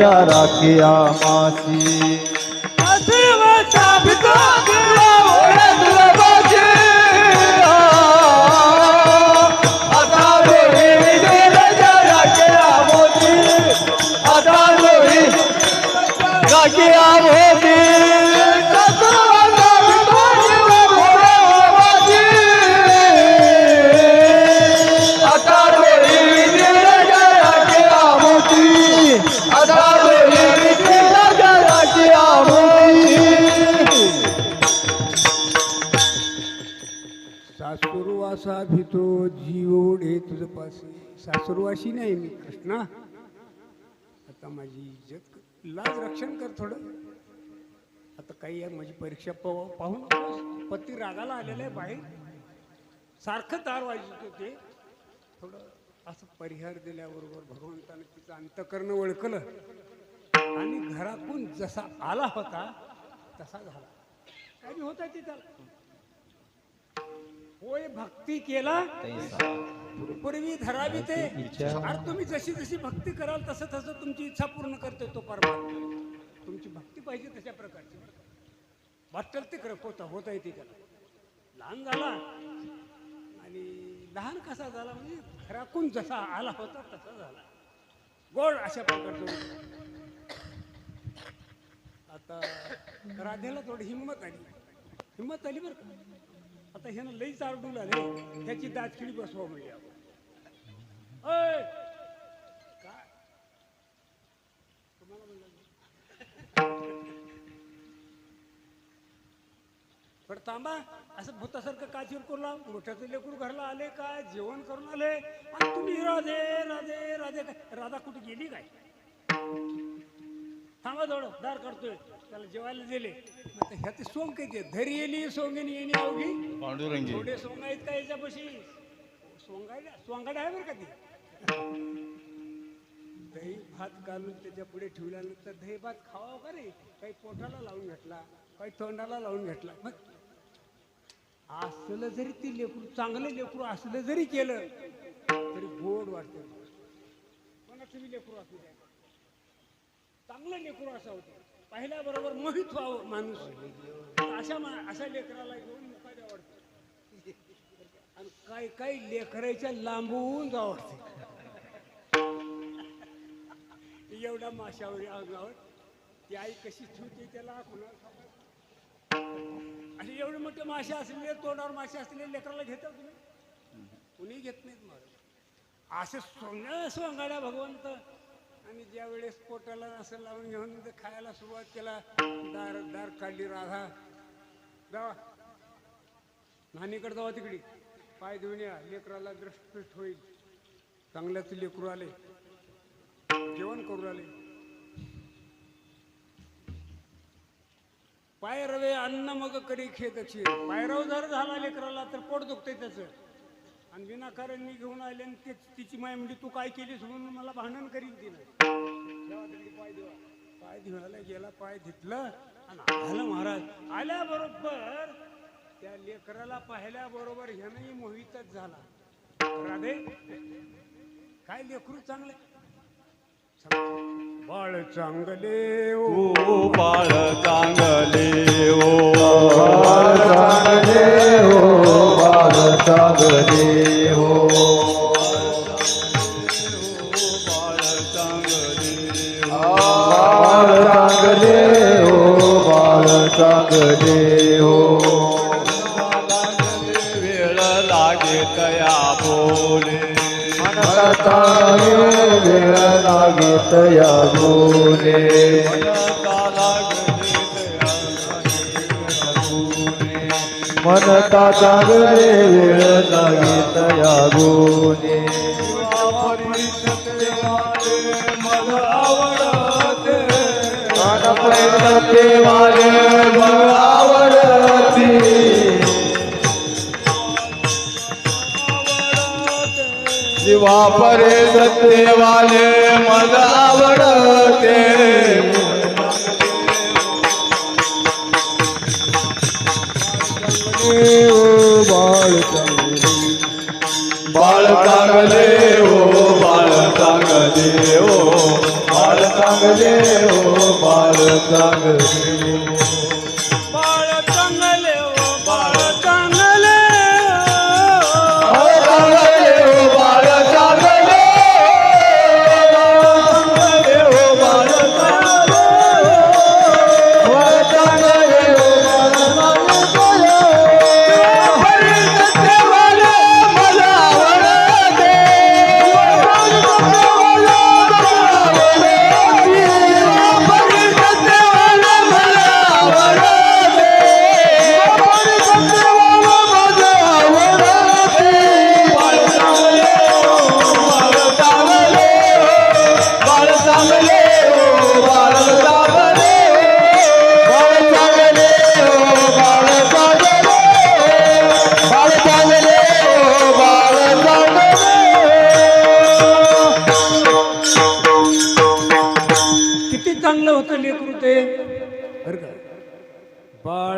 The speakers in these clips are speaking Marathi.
सच्चा राखिया मासी सासुरवाशी नाही मी कृष्णा. आता माझी इज्जत लाज रक्षण कर थोडं. आता काही आहे माझी परीक्षा पाहून पती रागाला आलेला आहे बाहेर. सारखं दार वाजत होते. थोडं असं परिहार दिल्याबरोबर भगवंतानं तिचं अंतकरण ओळखलं. आणि घरातून जसा आला होता तसा झाला. काही होता तिथं? होय भक्ती केला पूर्वी धरावी ते. अरे तुम्ही जशी जशी भक्ती कराल तसं तसं तुमची इच्छा पूर्ण करते तो परमात्मा. तुमची भक्ती पाहिजे तशा प्रकारची. वाटेल ते कर होता होता येते त्याला. लहान झाला. आणि लहान कसा झाला म्हणजे घराकून जसा आला होता तसा झाला. गोड अशा प्रकारचं. आता राधेला थोडी हिंमत आली. हिंमत आली बरं का? आता ह्यानं लई चारडून आले ह्याची दातखिळी बसवा म्हणजे आपण ओय! काय? तुम्हाला म्हणलं. पण थांबा असं भूतासारखं का करू लाव मोठ्याचं लेकरू घरला आले काय जेवण करून आले आणि तुम्ही राधे राधे राधे काय राधा कुठे गेली काय थांबा थोडं दार करतोय त्याला जेवायला दिले. मग ह्याची सोंग काही धरी येली सोंगेनी येणी अवघी. पांडुरंगी. थोडे सोंग आहेत का याच्यापाशी? सोंगायला सोंगाड आहे बरं का ती? दही भात घालून त्याच्या पुढे ठेवल्यानंतर दही भात खावा का रे? काही पोटाला लावून घेतला काही तोंडाला लावून घेतला. मग असलं जरी ती लेकरू चांगलं लेकरू असलं जरी केलं तरी गोड वाटतं. कोणाचं बी लेकरू असू द्या. चांगलं लेकरू असं होतं. पाहिल्याबरोबर मोहित व्हावं माणूस. अशा मा- अशा लेकराला घेऊन मुखाने आवडते आणि काही काही लेकराच्या लांबून जावं वाटते. एवढ्या माशावर अंगावर. ती आई कशी ठेवते त्याला कुणाला. आणि एवढे मोठे मासे असलेले तोंडावर मासे असलेले लेकराला घेता तुम्ही? कुणी घेत नाहीत मग असे सोंग सोंगाड्या भगवंत आणि ज्या वेळेस पोटाला असं लावून घेऊन खायला सुरुवात केला दार दार काढली राधा. जावा. नानीकडे जावा तिकडे. पाय धुवून या. लेकराला दृष्टपीठ होईल. चांगल्याच लेकरू आले. जेवण करू आले पाय रवे अन्न मग करी खेत पायराव जर झाला लेकराला तर पोट दुखते त्याचं. आणि विनाकारण मी घेऊन आले आणि तेच तिची माय म्हणजे तू काय केलीस म्हणून मला भांडण करीन तिनं पाय देवा पाय धुवायला गेला पाय धुतलं आणि आलं महाराज. आल्याबरोबर त्या लेकराला पाहिल्याबरोबर ह्यानंही मोहितच झाला. राधे काय लेकरू चांगलं बाळ चांगले ओ. ओ बाळ चांगले ओ. बाळ चांगले हो बाळ चांगले. लागेत या बोले मनता चांगले वेळ बोले मन आवडते वाले शिवा परे सत्यवाले मला आवडते बाळ चांगले बाळ चांगले ओ बाळ चांगले ओ बाळ चांगले हो बाळ चांगले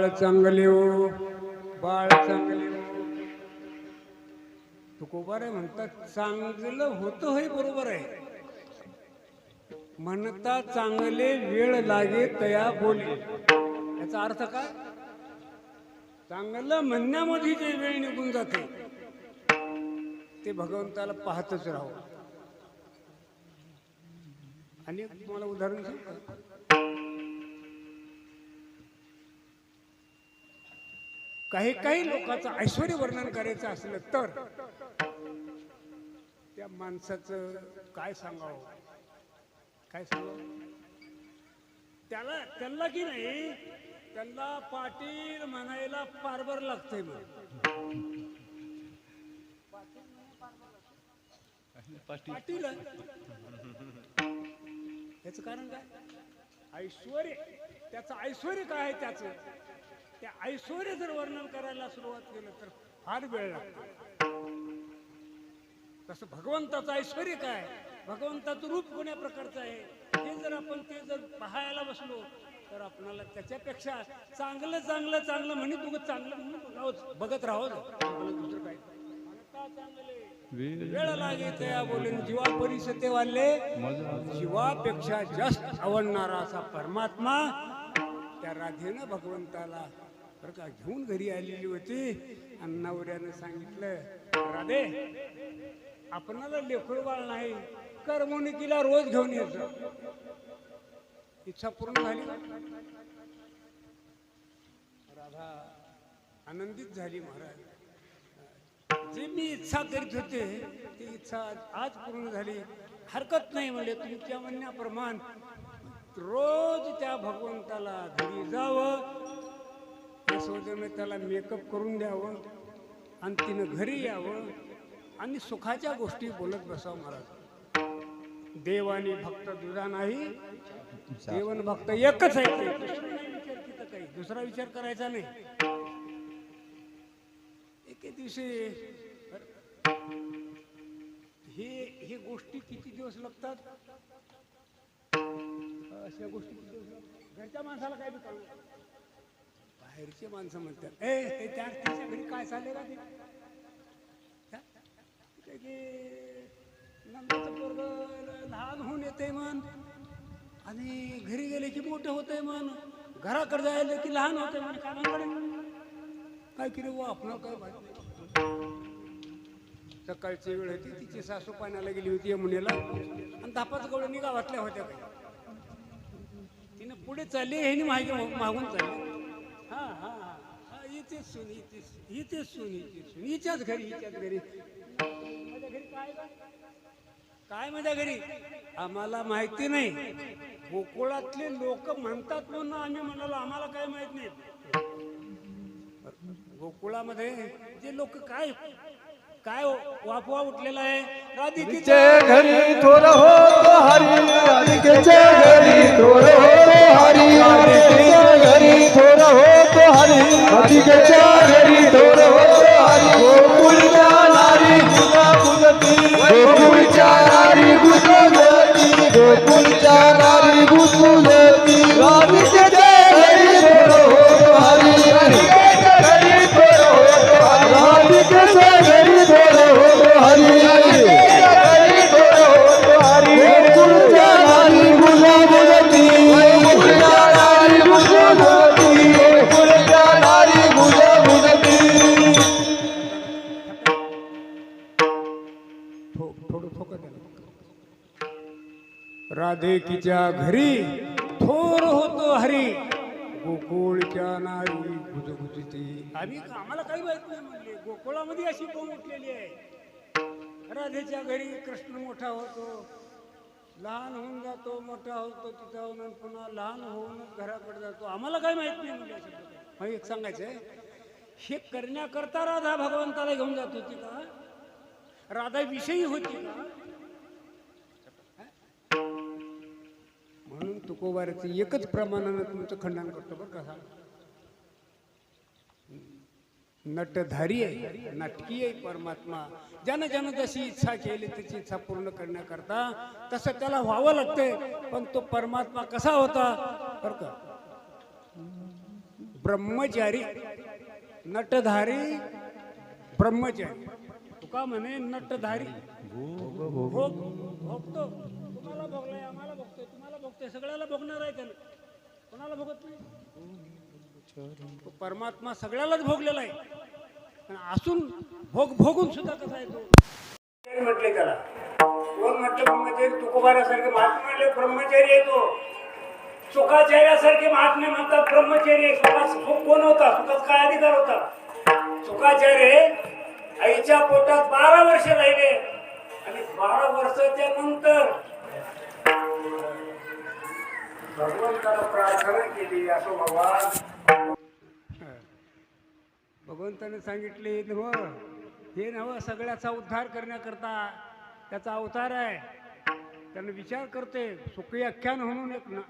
बाळ चांगले हो बाळ चांगले हो तुकोबार आहे म्हणतात चांगलं होतं हे बरोबर आहे. म्हणता चांगले वेळ लागे तया बोले. याचा अर्थ काय? चांगलं म्हणण्यामध्ये जे वेळ निघून जाते ते भगवंताला पाहतच राहावं. आणि तुम्हाला उदाहरण सांगतो. काही काही लोकांचं ऐश्वर वर्णन करायचं असलं तर त्या माणसाचं काय सांगावं? काय सांगावं? त्याला त्यांना की नाही त्यांना पाटील म्हणायला पारभर लागतंय मग पाटील? त्याच कारण काय? ऐश्वर त्याचं ऐश्वर काय आहे त्याचं? त्या ऐश्वर जर वर्णन करायला सुरुवात केलं तर फार वेळ लागतो. तसं भगवंताचं ऐश्वर काय? भगवंताचं रूप कोण्या प्रकारचं आहे? ते जर आपण ते जर पाहायला बसलो तर आपणाला त्याच्यापेक्षा चांगलं चांगलं चांगलं म्हणे तू चांगलं म्हणून बघत राहो दुसरं काय? वेळ लागे त्या बोलून. जीवा परिसते वाले जीवापेक्षा जास्त आवडणारा असा परमात्मा त्या राधेनं भगवंताला बरं का घेऊन घरी आलेली होती आणि नवऱ्यानं सांगितलं राधे आपणाला लेकरू बाळ नाही करमणुकीला रोज घेऊन येतो. इच्छा पूर्ण झाली? राधा आनंदित झाली महाराज. जे मी इच्छा करीत होते ती इच्छा आज पूर्ण झाली. हरकत नाही म्हणजे तुमच्या म्हणण्याप्रमाण रोज त्या भगवंताला घरी जावं यशोदेनं त्याला मेकअप करून द्यावं आणि तिनं घरी यावं आणि सुखाच्या गोष्टी बोलत बसावं महाराज. देव आणि भक्त दुधा नाही देवन भक्त एकच आहे. नाही विचार काही. दुसरा विचार करायचा नाही. एके दिवशी हे हे गोष्टी किती दिवस लागतात? अशा गोष्टी किती दिवस लागतात? घरच्या माणसाला काय बी बाहेरचे माणसं म्हणतात. ए ते त्या तिच्या घरी काय चालले का ते हा? पोरग लहान होऊन येते मन आणि घरी गेले की मोठं होतंय मन घराकडे जायला की लहान होतंय मन कामाकडे काय केलं व हो, आपण काय माहिती सकाळची वेळ होती तिची सासू पाण्याला गेली होती यमुनेला आणि धापाच गवळणी गावातल्या होत्या काही तिनं पुढे चालली ह्यानी मागे मागून चालली. हा सून हिच्याच घरी हिच्याच घरी. माझ्या घरी काय गं? काय माझ्या घरी? आम्हाला माहिती नाही. गोकुळातले लोक म्हणतात म्हणून आम्ही म्हणालो आम्हाला काय माहीत नाही. गोकुळामध्ये जे लोक काय काय वापवा उठलेला आहे? राधिकेचे घरी थोर हो हरी राधिकेचे घरी थोर हो हरी राधिकेच्या घरी थोर हो हरी राधिकेच्या घरी थोर राधेकीच्या घरी थोर होतो हरी. गोकुळच्या नारी गुजगुजते. आम्ही आम्हाला काही माहीत नाही म्हणले. गोकुळामध्ये अशी बोंब उठलेली आहे? राधेच्या घरी कृष्ण मोठा होतो. लहान होऊन जातो मोठा होतो तिथं पुन्हा लहान होऊनच घराकडे जातो. आम्हाला काय माहीत नाही म्हणजे मग एक सांगायचं आहे हे करण्याकरता राधा भगवंताला घेऊन जात होती का? राधा विषयी होती का? म्हणून एकच प्रमाणानं तुमचं खंडन करतो बरं कसा नटधारी आहे नाटकी आहे परमात्मा. ज्यानं ज्यानं जशी इच्छा केली त्याची इच्छा पूर्ण करण्याकरता तसं त्याला व्हावं लागतंय. पण तो परमात्मा कसा होता? बरं का? ब्रह्मचारी नटधारी ब्रह्मचारी. तुका म्हणे नटधारी? भोग भोगतो तुम्हाला भोगलाय आम्हाला भोगतोय तुम्हाला भोगतोय सगळ्याला भोगणार आहे त्यानं. कोणाला भोगत नाही? तो परमात्मा सगळ्यालाच भोगलेला आहे. पण असून भोग भोगून सुद्धा कसा आहे तो म्हटले त्याला. कोण म्हटलं ब्रह्मचारी? तुकोबारासारखे महात्मा म्हटले ब्रह्मचारी येतो सुखाचार्यासारखे महात्मे म्हणतात ब्रह्मचारी सुखात कोण होता? सुखात काय अधिकार होता? सुखाचार्य आईच्या पोटात बारा वर्ष राहिले. आणि बारा वर्षाच्या नंतर भगवंताला प्रार्थना केली असं भगवान. भगवंताने सांगितले नव हे नव सगळ्याचा उद्धार करण्याकरता त्याचा अवतार आहे. त्यानं विचार करते सुखी आख्यान म्हणून एक ना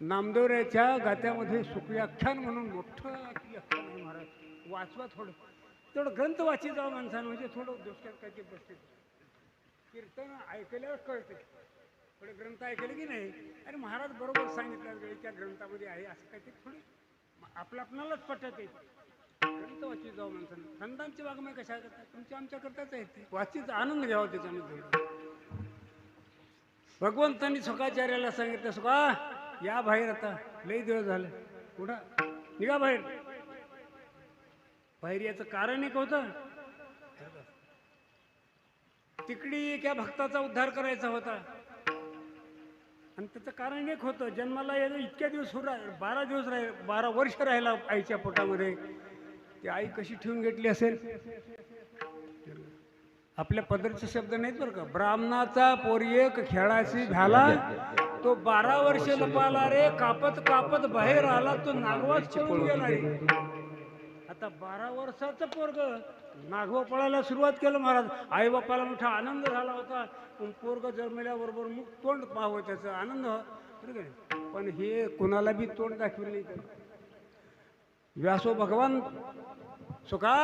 नामदेवऱ्याच्या गात्यामध्ये सुखी आख्यान म्हणून मोठं आख्यान आहे महाराज. वाचवा थोडं. थोडं ग्रंथ वाचित जावं माणसानं म्हणजे थोडं डोक्यात काय ते बसते कीर्तन ऐकल्यावर कळते थोडे ग्रंथ ऐकले की नाही? अरे महाराज बरोबर सांगितलं त्या ग्रंथामध्ये आहे असं काहीतरी ते थोडे आपलं आपणालाच पटत येते ग्रंथ वाचित जाऊ माणसानं. संतांची वागमय कशा करतात तुमच्या आमच्या करताच आहेत ते. वाचीचा आनंद घ्यावा त्याच्यामध्ये. भगवंतांनी सुखाचार्याला सांगितलं सुखा या बाहेर आता. लई दिवस झाले. कुठं? निघा बाहेर. बाहेर याचं कारण एक होतं. तिकडी एका भक्ताचा उद्धार करायचा होता. आणि त्याचं कारण एक होतं जन्माला यायला इतक्या दिवस सुरू राह- बारा दिवस राह बारा वर्ष राहिला आईच्या पोटामध्ये. ती आई कशी ठेवून घेतली असेल? आपल्या पदरचे शब्द नाहीत बरं का? ब्राह्मणाचा पोरियक खेळाशी झाला तो बारा वर्ष लपाला रे कापत कापत बाहेर आला तो नागवाच पळून गेला रे. आता बारा वर्षाचं पोरग नागवा पळायला सुरुवात केलं महाराज. आई बापाला मोठा आनंद झाला होता. पण पोरग जन्मल्याबरोबर मग तोंड पाहावं त्याचा. आनंद हो. ठीक आहे पण हे कुणाला बी तोंड दाखविलं नाही व्यासो भगवान सुखा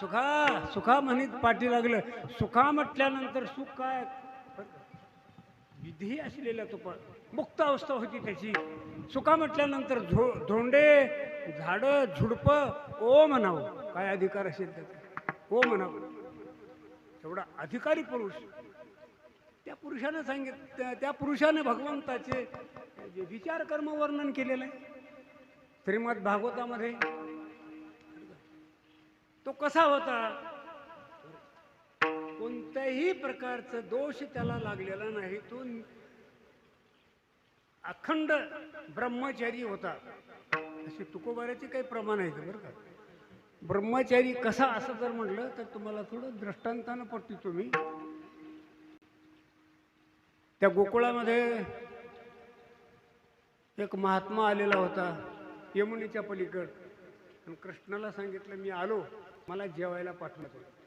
सुखा सुखा म्हणीत पाठी लागलं. सुखा म्हटल्यानंतर सुख काय? विधी असलेला तो पण. मुक्त अवस्था होती त्याची. सुका म्हटल्यानंतर झो धोंडे झाडं झुडपं ओ म्हणावं. काय अधिकार असेल त्याचा? ओ म्हणावं. तेवढा अधिकारी पुरुष. त्या पुरुषानं सांगित त्या- त्या पुरुषाने भगवंताचे जे विचार कर्म वर्णन केलेलं आहे. श्रीमद भागवतामध्ये तो कसा होता? कोणत्याही प्रकारचा दोष त्याला लागलेला नाही. तो अखंड ब्रह्मचारी होता. असे तुकोबाराचे काही प्रमाण आहेत बरं का. ब्रह्मचारी कसा असं जर म्हटलं तर तुम्हाला थोडं दृष्टांतानं पटतो तुम्ही. त्या गोकुळामध्ये एक महात्मा आलेला होता यमुनेच्या पलीकड. आणि कृष्णाला सांगितलं मी आलो. मला जेवायला पाठवतो. होतं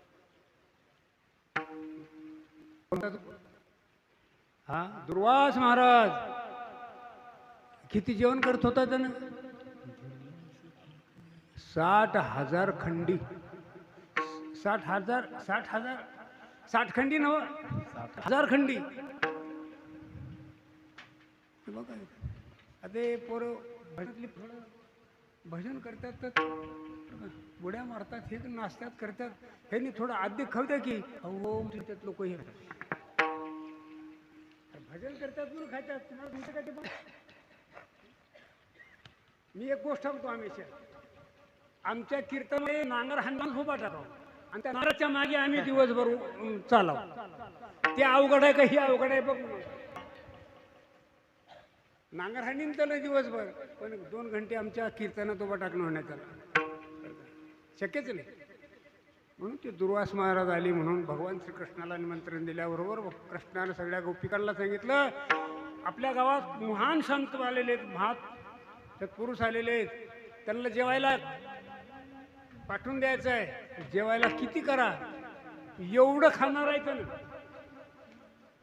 हा? दुर्वास महाराज. किती जेवण करत होता त्यानं? साठ हजार खंडी. साठ हजार साठ हजार साठ खंडी नव हजार खंडी. बघा. अरे पोरं. भजन करतात तर उड्या मारतात हे नाचतात करतात. हे थोडं आद्य खाऊ की हो म्हणतात लोक हे. भजन करतात म्हणून खातात तुम्हाला तुमचं काय ते बघ. मी एक गोष्ट सांगतो आम्ही आमच्या कीर्तनामध्ये नांगर हनुमान उभा टाकाव आणि त्या नांगराच्या मागे आम्ही दिवसभर अं, चालाव. ते अवघड आहे का ही अवघड आहे बघ. नांगर त्याला दिवसभर पण दोन घंटे आमच्या कीर्तनात उभा टाकणं होण्यात आलं. शक्यच नाही. म्हणून ते दुर्वास महाराज आली म्हणून भगवान श्रीकृष्णाला निमंत्रण दिल्याबरोबर कृष्णानं सगळ्या गोपिकांना सांगितलं आपल्या गावात महान संत आलेले आहेत महात पुरुष आलेले आहेत. त्यांना जेवायला पाठवून द्यायचं आहे जेवायला किती करा? एवढं खाणार आहे त्यांना.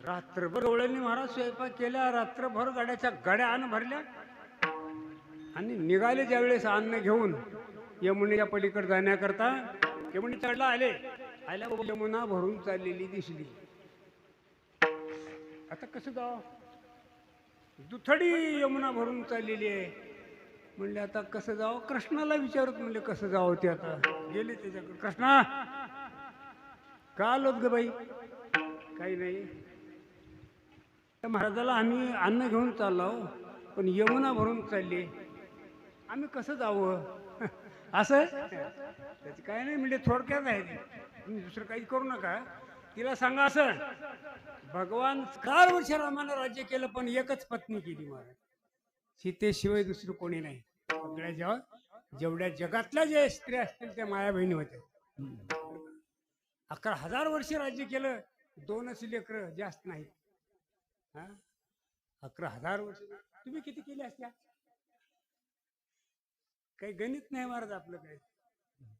रात्रभर डोळ्यांनी महाराज स्वयंपाक केला रात्रभर गाड्याच्या गाड्या अन्न भरल्या आणि निघाले ज्यावेळेस अन्न घेऊन. यमुनेच्या पलीकडे जाण्याकरता यमुनेच्याकडला आले. आल्या यमुना भरून चाललेली दिसली. आता कसं जाव दुथडी यमुना भरून चाललेली आहे. म्हणले आता कसं जावं? कृष्णाला विचारत म्हणले कसं जावं ते आता? गेले त्याच्याकडे. कृष्णा! का आलोत ग बाई? काही नाही. त्या महाराजाला आम्ही अन्न घेऊन चाललो पण यमुना भरून चालली. आम्ही कसं जावं? असं? त्याचं काय नाही म्हणजे थोडक्यात आहे तुम्ही दुसरं काही करू नका. तिला सांगा असं भगवान चार वर्ष रामानं राज्य केलं पण एकच पत्नी केली महाराज. सीतेशिवाय दुसरं कोणी नाही. सगळ्या जेव्हा जेवढ्या जगातल्या ज्या स्त्रिया असतील त्या माया बहिणी होत्या. अकरा हजार वर्ष राज्य केलं दोनच लेकर जास्त नाही हा? अकरा हजार वर्ष. तुम्ही किती केले असत्या? काही गणित नाही महाराज आपलं काही.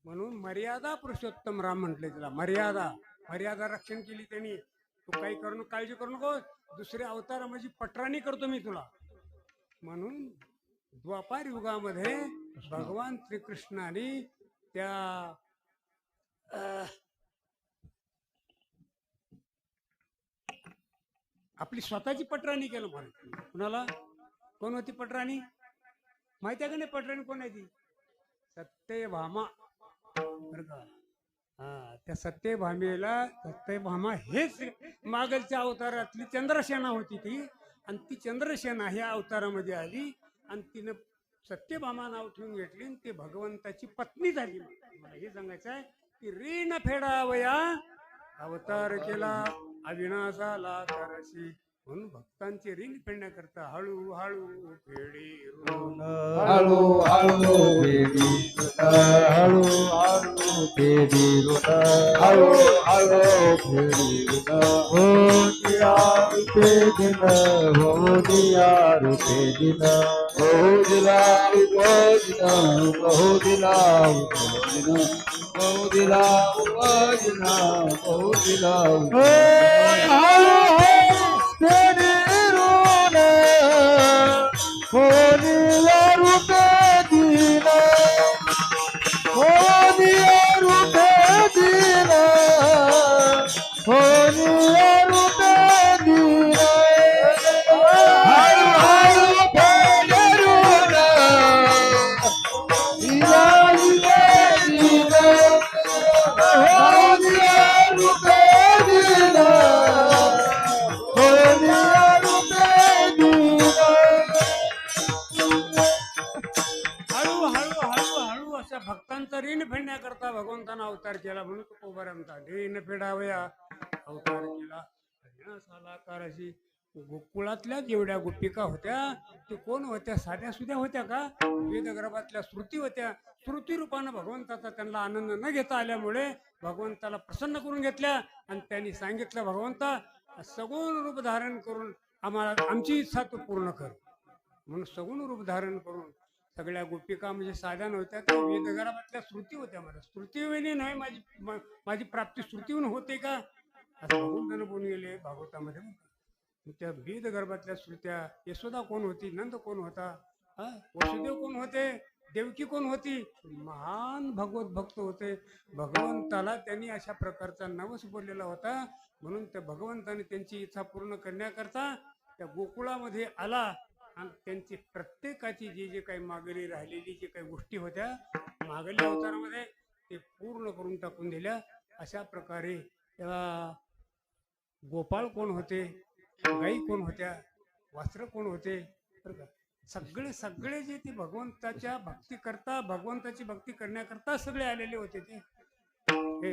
म्हणून मर्यादा पुरुषोत्तम राम म्हटले त्याला मर्यादा. मर्यादा रक्षण केली त्यांनी. तू काही करू काळजी करू नको. दुसरे अवतार माझी पटराणी करतो मी तुला. म्हणून द्वापार युगामध्ये भगवान श्रीकृष्णाने त्या आपली स्वतःची पटराणी केलं म्हणून कुणाला? कोण होती पटराणी? माहिती आहे का नाही पटराणी कोण आहे ती? सत्यभामा. का? हा त्या सत्यभामेला सत्यभामा हेच मागलच्या अवतारातली चंद्रसेना होती ती. आणि ती चंद्रसेना ह्या अवतारामध्ये आली आणि तिनं सत्यभामा नाव ठेवून घेतली आणि ती भगवंताची पत्नी झाली. मला हे सांगायचं आहे की ऋण फेडावया अवतार केला अविनाशाला तरसी म्हणून भक्तांची रिंग फिरण्याकरता हळू हळू फेडी हळू हळू फेडी हळू हळू फेडी हळू हळू फेडी हो दिया रूपे दिन. हो दिया रूपे दिन हो दिला हो दिला हो दिला हो दिला हो दिला हो भक्तांचा भगवंतानं अवतार केला म्हणून तो कोबरामचा फेडावया अवतार केला. विनाशाला कार अशी गोकुळातल्या जेवढ्या गोपिका होत्या ते कोण होत्या? साध्या सुद्या होत्या का? वेदगर्भातल्या श्रुती होत्या. श्रुती रूपानं भगवंताचा त्यांना आनंद न घेता आल्यामुळे भगवंताला प्रसन्न करून घेतल्या आणि त्यांनी सांगितलं भगवंता सगुण रूप धारण करून आम्हाला आमची इच्छा तू पूर्ण कर. म्हणून सगुण रूप धारण करून सगळ्या गोपिका म्हणजे साध्या नव्हत्या त्या वेदगर्भातल्या श्रुती होत्या मला. श्रुतीविनी नाही माझी माझी प्राप्ती श्रुतीहून होते का? असं भगवंतानं बोलून गेले भागवतामध्ये त्या त्या वेदगर्भातल्या श्रुत्या यशोदा कोण होती? नंद कोण होता? हा? वसुदेव कोण होते? देवकी कोण होती? महान भगवत भक्त होते. भगवंताला त्यांनी अशा प्रकारचा नवस बोललेला होता. म्हणून त्या भगवंताने त्यांची इच्छा पूर्ण करण्याकरता त्या गोकुळामध्ये आला. आणि त्यांची प्रत्येकाची जी जे काही मागणी राहिलेली जी काही गोष्टी होत्या मागल्या अवतारामध्ये ते पूर्ण करून टाकून दिल्या. अशा प्रकारे गोपाळ कोण होते गाई कोण होत्या वस्त्र कोण होते सगळे सगळे जे ते भगवंताच्या भक्ती करता भगवंताची भक्ती करण्याकरता सगळे आलेले होते ते. हे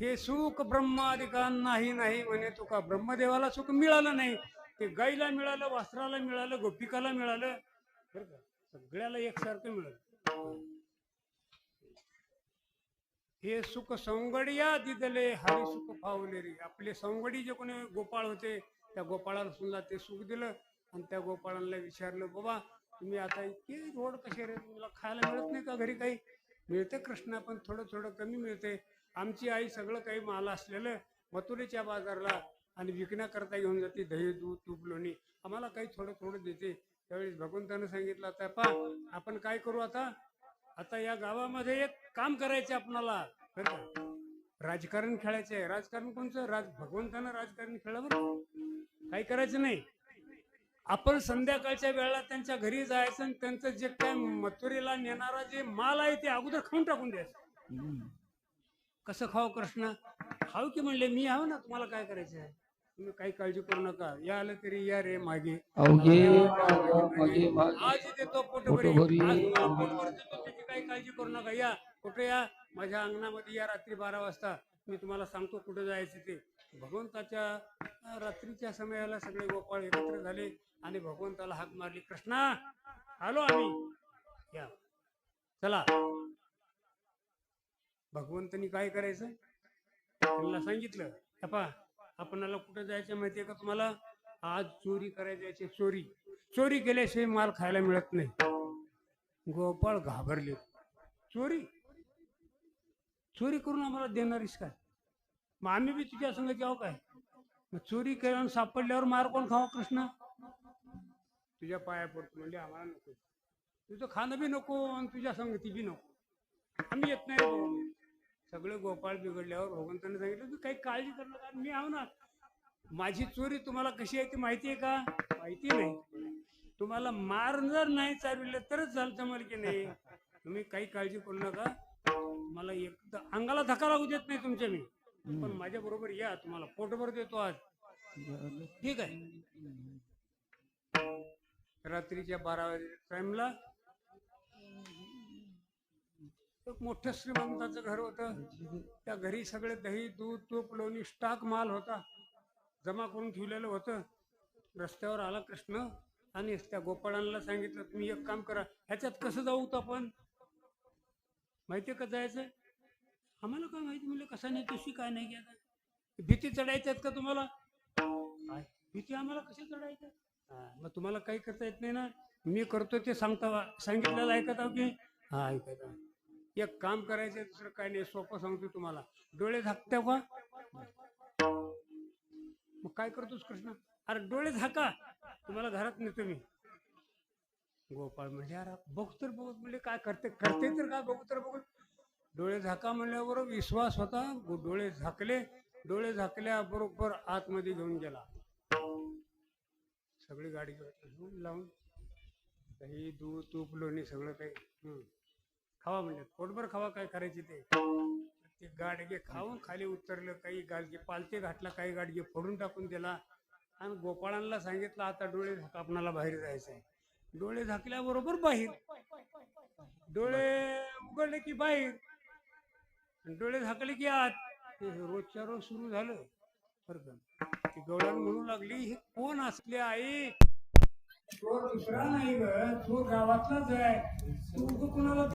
हे सुख ब्रह्मादिकांनाही नाही म्हणे तुका ब्रह्मदेवाला सुख मिळालं नाही. ते गाईला मिळालं वस्त्राला मिळालं गोपिकाला मिळालं बरं का? सगळ्याला एकसारखं मिळालं. हे सुख सौंगडिया दिदले हरी सुख पावले रे. आपले सौंगडी जे कोणी गोपाळ होते त्या गोपाळाला सुद्धा ते सुख दिलं आणि त्या गोपाळांना विचारलं बाबा तुम्ही आता इतके रोड कसे रे? तुम्हाला खायला मिळत नाही का घरी काही? मिळते कृष्णा पण थोडं थोडं कमी मिळते. आमची आई सगळं काही माल असलेलं मथुरेच्या बाजारला आणि विकण्याकरता घेऊन जाते. दही दूध तूप लोणी. आम्हाला काही थोडं थोडं देते. त्यावेळेस भगवंतानं सांगितलं आता पा आपण काय करू आता? आता या गावामध्ये एक काम करायचे आपणाला? राजकारण खेळायचं आहे. राजकारण कोणचं? राज भगवंतानं राजकारण का? काही करायचं नाही. आपण संध्याकाळच्या वेळेला त्यांच्या घरी जायचं आणि त्यांचं जे काय मथुरेला नेणारा जे माल आहे ते अगोदर खाऊन टाकून द्यायचं. कसं खाऊ कृष्ण? खाऊ की म्हणले? मी आहो ना तुम्हाला काय करायचं आहे? तुम्ही काही काळजी करू नका. या आलं तरी या रे मागे. अवघे मागे. आज देतो पोटभरी पोटभरी. आज तुम्हाला पोटभर देतो त्याची काही काळजी करू नका. या कुठे या? माझ्या अंगणामध्ये या रात्री बारा वाजता. मी तुम्हाला सांगतो कुठे जायचं ते. भगवंताच्या रात्रीच्या समयाला सगळे गोपाळ एकत्र झाले आणि भगवंताला हाक मारली. कृष्णा आलो आम्ही. या. चला. भगवंतानी काय करायचं? त्यांना सांगितलं. पा आपणाला कुठं जायचं माहितीये का तुम्हाला? आज चोरी करायची जायची चोरी. चोरी केल्याशिवाय माल खायला मिळत नाही. गोपाळ घाबरले. चोरी. चोरी करून आम्हाला देणारीस काय? मग आम्ही बी तुझ्या संघ जाऊ काय? मग चोरी केल्यावर सापडल्यावर मार कोण खावा कृष्ण? तुझ्या पाया पडतो म्हणजे आम्हाला नको. तुझं खाणं बी नको आणि तुझ्या संगती बी नको. आम्ही येत नाही. सगळे गोपाळ बिघडल्यावर भगवंतांनी सांगितलं तू काही काळजी करू नका मी आहो ना. माझी चोरी तुम्हाला कशी आहे ती माहिती आहे का? माहिती नाही. तुम्हाला मार जर नाही चालविलं तरच झालं मला की नाही? तुम्ही काही काळजी करू नका. मला एक अंगाला धक्का लागू देत नाही तुमच्या मी. पण माझ्या बरोबर या तुम्हाला पोटभर देतो आज. ठीक आहे. रात्रीच्या बारा वाजे टाइमला मोठं श्रीमंताचं घर होतं. त्या घरी सगळे दही दूध तूप लोणी स्टाक माल होता. जमा करून ठेवलेलं होतं. रस्त्यावर आला कृष्ण आणि त्या गोपाळांना सांगितलं तुम्ही एक काम करा. ह्याच्यात कसं जाऊ तर आपण? माहितीये का जायचं? आम्हाला काय माहिती? म्हणजे कसा नाही तशी काय नाही घ्या भीती चढायच्यात का तुम्हाला? भीती आम्हाला कशी चढायच्या मग तुम्हाला काही करता येत नाही ना. मी करतो ते सांगता सांगितलेलं ऐकत आहो की? हा ऐकत एक काम करायचं दुसरं काय नाही. सोपं सांगतो तुम्हाला. डोळे झाकते का? मग काय करतोस कृष्ण? अरे डोळे झाका. तुम्हाला घरात नेतो मी गोपाळ म्हणजे अरे बघ तर बघू. म्हणजे काय करते? करते तर काय बघू तर बघू? डोळे झाका म्हणल्यावर विश्वास होता. डोळे झाकले. डोळे झाकल्याबरोबर आतमध्ये घेऊन गेला. सगळी गाडी लावून. दही दूध तूप लोणी सगळं काही. हम्म. खावा म्हणजे पोटभर खावा काय करायचे ते? ते गाडगे खाऊन खाली उतरलं काही गाडगे पालते घातला काही गाडगे फोडून टाकून दिला. आणि गोपाळांना सांगितलं आता डोळे झाकापणाला बाहेर जायचं आहे डोळे झाकल्याबरोबर बाहेर. डोळे उघडले की बाहेर. डोळे झाकले की आत. रोजच्या रोज सुरू झालं. बरं का. ती गवळण म्हणू लागली हे कोण असले आई? तो दुसरा नाही ग. तो गावातलाच आहे. तू कुणाला